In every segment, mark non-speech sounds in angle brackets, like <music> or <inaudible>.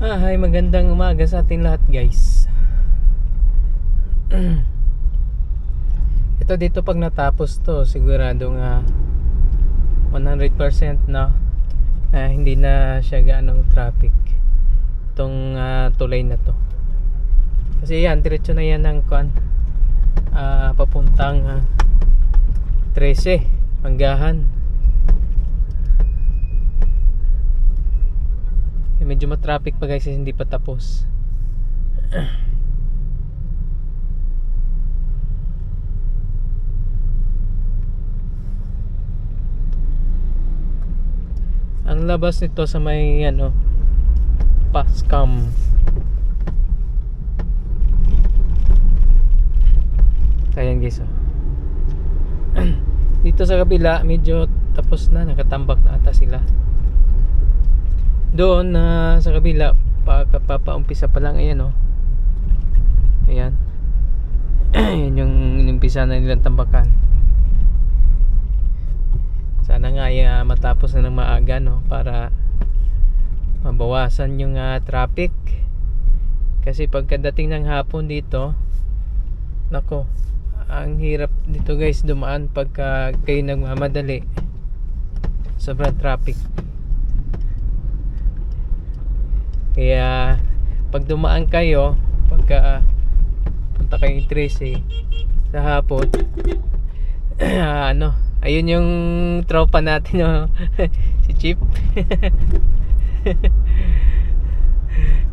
Ah, hi, magandang umaga sa ating lahat, guys. <clears throat> Ito dito pag natapos to, sigurado nga 100% na na hindi na siya gaanong traffic itong ah, tulay na to. Kasi yan, diretso na yan ng kuan ah, papuntang ah, 13, Manggahan. Eh, medyo matraffic pa guys hindi pa tapos. Ang labas nito sa may ano Pascam. Ayan guys oh. <clears throat> Dito sa kabila medyo tapos na nakatambak na ata sila doon na sa kabila pagkapapaumpisa pa lang ayan oh. Ayan. <clears throat> Ayan yung inumpisa na nilang tambakan. Sana nga ah, matapos na ng maaga no para mabawasan yung ah, traffic. Kasi pagkadating ng hapon dito nako ang hirap dito guys dumaan pagka kayo nagmamadali. Sobrang traffic Kaya pag dumaan kayo, pagka punta kayong 13 sa hapon, <clears throat> ano, ayun yung tropa natin, no? <laughs> si Chip. <laughs>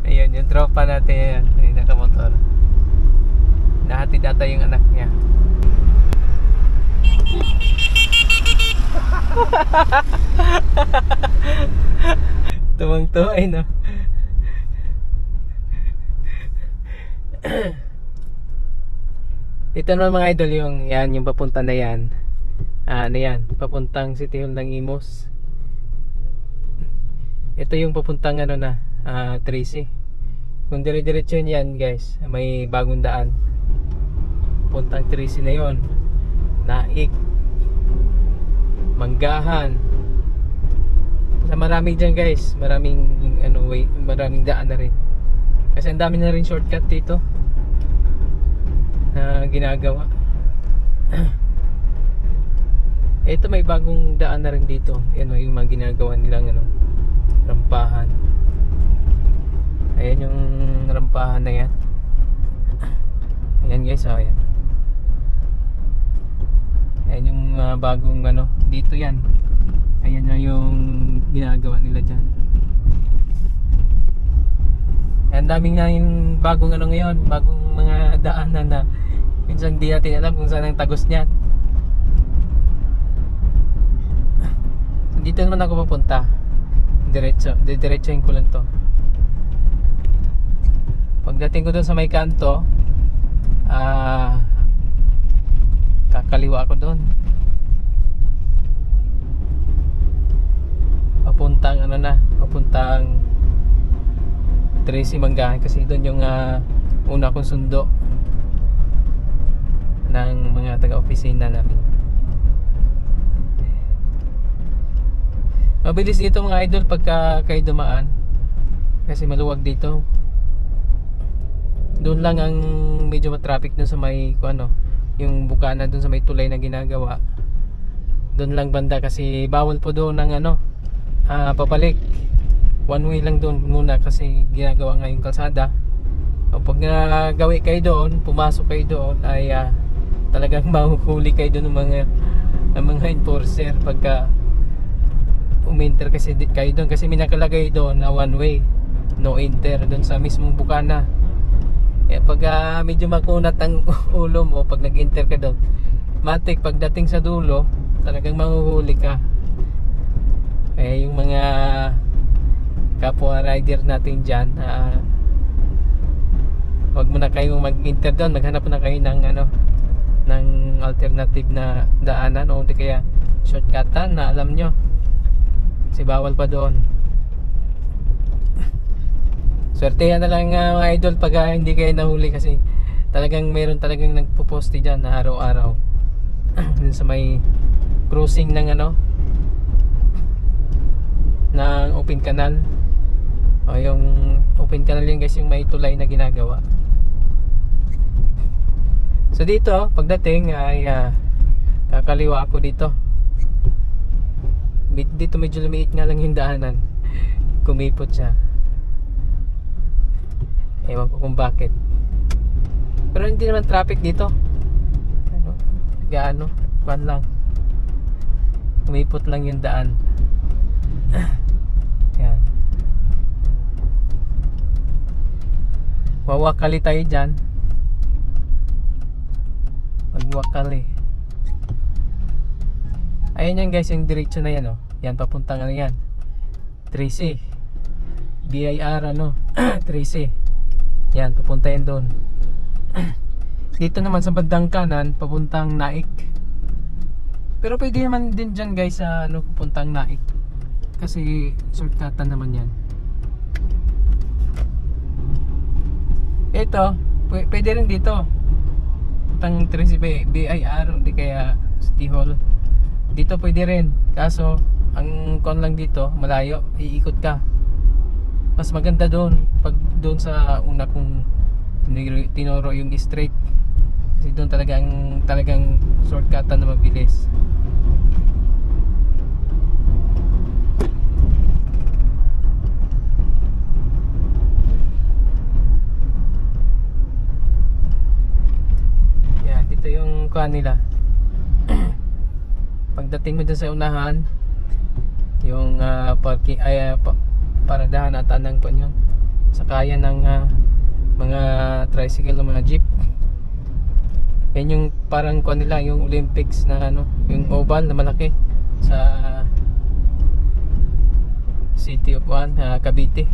ayun, yung tropa natin, yung nakamotor. Nahatid ata yung anak niya. <laughs> Tuwang-tuwa eh, no? <clears throat> Dito naman mga idol yung yan yung papunta na yan. Ah, ano yan? Papuntang City Hall ng Imos. Ito yung papuntang ano na, ah, Tracy. Kung dire-diretso yan guys, may bagong daan. Puntang Tracy na yon. Naik. Manggahan. Sa marami dyan guys, maraming ano way, maraming daan na rin. Kasi ang dami na rin shortcut dito na ginagawa. <clears throat> Ito may bagong daan na rin dito. Yan o, yung mga ginagawa nilang ano, rampahan. Ayan yung rampahan na yan. <clears throat> Ayan guys, oh, ayan. Ayan yung ah, bagong ano, dito yan. Ayan na yung ginagawa nila dyan. Ang daming na yung bagong ano ngayon, bagong mga daanan na minsan di natin alam kung saan ang tagos niyan. Dito naman ako papunta. Diretso, didiretsohin ko lang to. Pagdating ko doon sa may kanto, ah kakaliwa ako doon. Papuntang ano na, papuntang Tracy Manggahan kasi doon yung ah, una kong sundo ng mga taga-opisina namin. Mabilis dito mga idol pagka kayo dumaan kasi maluwag dito. Doon lang ang medyo matraffic dun sa may ano, yung bukana doon sa may tulay na ginagawa. Doon lang banda kasi bawal po doon ng ano, ah, papalik one way lang doon muna kasi ginagawa nga yung kalsada o pag nagawi kayo doon pumasok kayo doon ay ah, talagang <laughs> mahuhuli kayo doon ng mga ng mga enforcer pagka uminter kasi kayo doon. Kasi may nakalagay doon na one way no enter doon sa mismong bukana. Eh pag ah, medyo makunat ang <laughs> ulo mo pag nag-enter ka doon matik pagdating sa dulo talagang mahuhuli ka. Kaya yung mga kapwa rider natin dyan ah, wag mo na kayong mag-enter doon. Maghanap na kayo ng ano ng alternative na daanan o di kaya shortcutan na alam nyo. Kasi bawal pa doon. <clears throat> Swertehan na lang nga mga idol pag ah, hindi kayo nahuli kasi talagang meron talagang nagpo-poste dyan na araw-araw. <clears throat> Sa may cruising ng ano ng open canal. O yung open canal yan guys yung may tulay na ginagawa so dito pagdating ay ah, kakaliwa ako dito. Dito medyo lumiit nga lang yung daanan. Kumipot siya. Ewan ko kung bakit. Pero hindi naman traffic dito. Ano gaano van lang. Kumipot lang yung daan. <clears throat> Yan. Wawakali tayo dyan magwakali ayun yan guys yung diretso na yan oh. Yan papuntang ano yan? 3C BIR ano? <clears throat> 3C yan papunta yan doon. <clears throat> Dito naman sa bandang kanan papuntang Naik. Pero pwede naman din dyan guys sa ano papuntang Naik. Kasi shortcutan naman yan. Ito pw- pwede rin dito papuntang 3C B- BIR hindi kaya City Hall. Dito pwede rin kaso ang kon lang dito malayo iikot ka. Mas maganda doon pag doon sa una tinuro- tinuro yung straight kasi doon talagang talagang shortcutan na mabilis dito yung kuha nila. <clears throat> Pagdating mo dun sa unahan yung ah, parking ay ah, pa, paradahan at anang po yun. Sakayan ng ah, mga tricycle o mga jeep. Yan yung parang kuha nila yung Olympics na ano yung oval na malaki sa City of Juan, ah, Cavite